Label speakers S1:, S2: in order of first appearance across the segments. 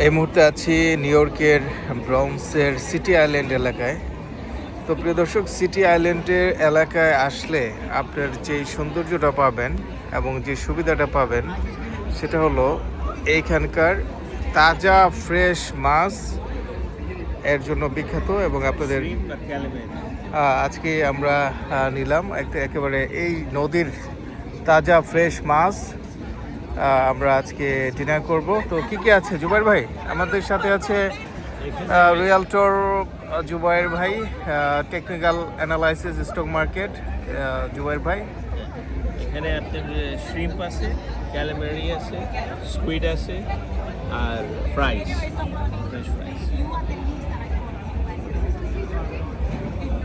S1: এই মুহূর্তে আছি নিউ ইয়র্কের ব্রংসের সিটি আইল্যান্ড এলাকায়। তো প্রিয় দর্শক, সিটি আইল্যান্ডের এলাকায় আসলে আপনার যে সৌন্দর্যটা পাবেন এবং যে সুবিধাটা পাবেন, সেটা হলো এইখানকার তাজা, ফ্রেশ মাছ এর জন্য বিখ্যাত এবং আপনাদের আজকে আমরা নিলাম। একটা একেবারে এই নদীর তাজা, ফ্রেশ মাছ। আমরা আজকে ডিনার করব। তো কি কি আছে? জুবাইর ভাই আমাদের সাথে আছে রিয়ালটর জুবাইর ভাই technical analysis stock market Zubair ভাই।
S2: এখানে আপনার শ্রিম্প আছে ক্যালামারি আছে স্কুইড আছে আর ফ্রাইস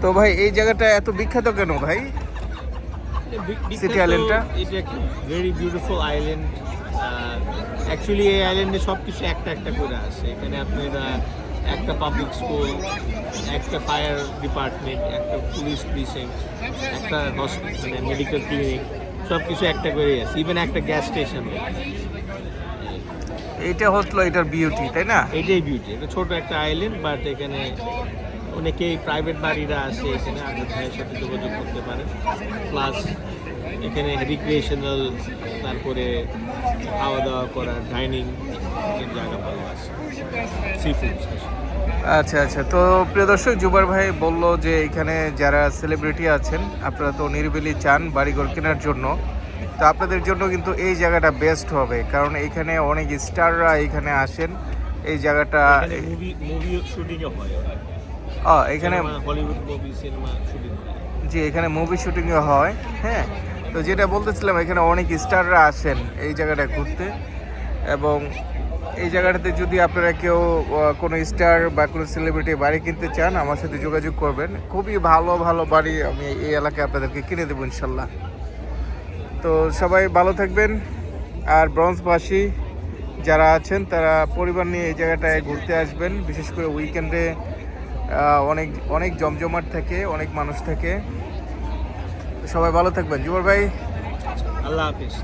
S1: তো ভাই এই জায়গাটা এত বিখ্যাত কেন ভাই? City Island টা?
S2: এটা একটা ভেরি বিউটিফুল আইল্যান্ড অ্যাকচুয়ালি এই আইল্যান্ডে সব কিছু একটা একটা করে আছে এখানে আপনারা একটা পাবলিক স্কুল একটা ফায়ার ডিপার্টমেন্ট একটা পুলিশ প্রিসেন্ট একটা হসপিটাল মানে মেডিকেল ক্লিনিক সব কিছু একটা করে আছে ইভেন একটা গ্যাস স্টেশন
S1: এটা হলো এটার বিউটি তাই না?
S2: এটাই বিউটি এটা ছোট একটা আইল্যান্ড বাট এখানে অনেকেই প্রাইভেট বাড়িরা আছে এখানে ভাইয়ের সাথে যোগাযোগ করতে পারেন প্লাস এখানে রিক্রিয়েশনাল তারপরে খাওয়া দাওয়া করার ডাইনিং জায়গা ভালো আছে। সি ফুড
S1: আচ্ছা আচ্ছা। তো প্রিয় দর্শক জুবার ভাই বলল যে এখানে যারা সেলিব্রিটি আছেন আপনারা তো নিরিবিলি চান বাড়িঘর কেনার জন্য। তো আপনাদের জন্য কিন্তু এই জায়গাটা বেস্ট হবে কারণ এখানে অনেক স্টাররা এখানে আসেন। এই জায়গাটা
S2: মুভি মুভি শুটিংও হয়
S1: ও এখানে
S2: হলিউড মুভি সিনেমা শুটিং।
S1: জি এখানে মুভি শুটিংও হয় হ্যাঁ? তো যেটা বলতেছিলাম এখানে অনেক স্টাররা আসেন এই জায়গাটা ঘুরতে। এবং এই জায়গাটাতে যদি আপনারা কেউ কোনো স্টার বা কোনো সেলিব্রিটি বাড়ি কিনতে চান আমার সাথে যোগাযোগ করবেন। খুবই ভালো ভালো বাড়ি আমি এই এলাকায় আপনাদেরকে কিনে দেবো ইনশাল্লাহ। তো সবাই ভালো থাকবেন। আর ব্রঞ্জবাসী যারা আছেন তারা পরিবার নিয়ে এই জায়গাটায় ঘুরতে আসবেন। বিশেষ করে উইকেন্ডে অনেক অনেক জমজমাট থাকে অনেক মানুষ থাকে। সবাই ভালো থাকবেন। জুবর ভাই।
S2: আল্লাহ হাফিজ